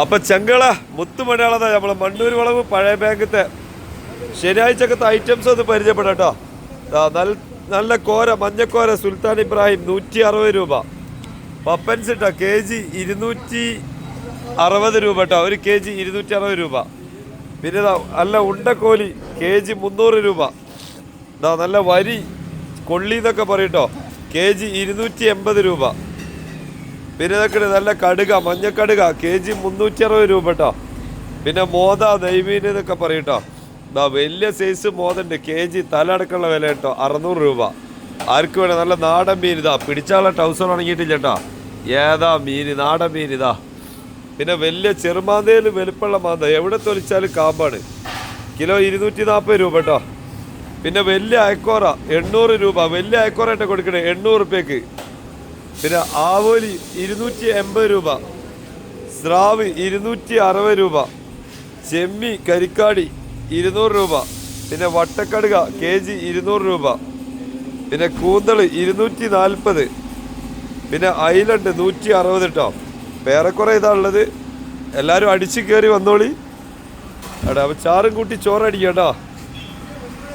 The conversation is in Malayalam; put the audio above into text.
അപ്പൊ ചെങ്കള മുത്തുമലയാളത നമ്മളെ മണ്ണൂർ വളവ് പഴയ ബാങ്കത്തെ. ശനിയാഴ്ചക്കത്തെ ഐറ്റംസ് ഒന്ന് പരിചയപ്പെടാം നല്ല നല്ല കോര മഞ്ഞക്കോര സുൽത്താൻ ഇബ്രാഹിം നൂറ്റി അറുപത് രൂപ. പപ്പൻസ് ഇട്ടോ കെ ജി ഇരുന്നൂറ്റി അറുപത് രൂപ കേട്ടോ ഒരു കെ ജി ഇരുന്നൂറ്റി അറുപത് രൂപ. പിന്നെ നല്ല ഉണ്ടക്കോലി കെ ജി മുന്നൂറ് രൂപ. ദാ നല്ല വരി കൊള്ളി എന്നൊക്കെ പറയട്ടോ കെ ജി ഇരുന്നൂറ്റി എൺപത് രൂപ. പിന്നെ നല്ല കടുക മഞ്ഞക്കടുക കെ ജി മുന്നൂറ്റി അറുപത് രൂപ കേട്ടോ പിന്നെ മോത നെയ്മീൻ എന്നൊക്കെ പറയട്ടോ ദാ വലിയ സൈസ് മോതുണ്ട് കെ ജി തലടക്കമുള്ള വില കേട്ടോ അറുന്നൂറ് രൂപ. ആർക്ക് വേണം നല്ല നാടൻ മീൻ ഇതാ പിടിച്ചാളെ ടൗസർ ഉണങ്ങിയിട്ടില്ല കേട്ടോ ഏതാ മീൻ നാടൻ മീൻ ഇതാ. പിന്നെ വലിയ ചെറുമാന്തയിൽ വലുപ്പമുള്ള മാന്ത എവിടെ തൊലിച്ചാലും കാമ്പാണ്. കിലോ ഇരുന്നൂറ്റി നാൽപ്പത് രൂപ കേട്ടോ പിന്നെ വലിയ അയക്കോറ എണ്ണൂറ് രൂപ. വലിയ അയക്കോറ കൊടുക്കണേ എണ്ണൂറ് റുപ്യക്ക്. പിന്നെ ആവോലി ഇരുന്നൂറ്റി എൺപത് രൂപ സ്രാവ് ഇരുന്നൂറ്റി അറുപത് രൂപ ചെമ്മി കരിക്കാടി ഇരുന്നൂറ് രൂപ പിന്നെ വട്ടക്കടുക കെ ജി ഇരുന്നൂറ് രൂപ പിന്നെ കൂന്തൾ ഇരുന്നൂറ്റി നാൽപ്പത് പിന്നെ ഐലണ്ട് നൂറ്റി അറുപത് കേട്ടോ വേറെക്കുറെ ഇതാ ഉള്ളത്. എല്ലാവരും അടിച്ചു കയറി വന്നോളി. എടാ അപ്പം ചാറും കൂട്ടി ചോറടിക്കട്ടോ.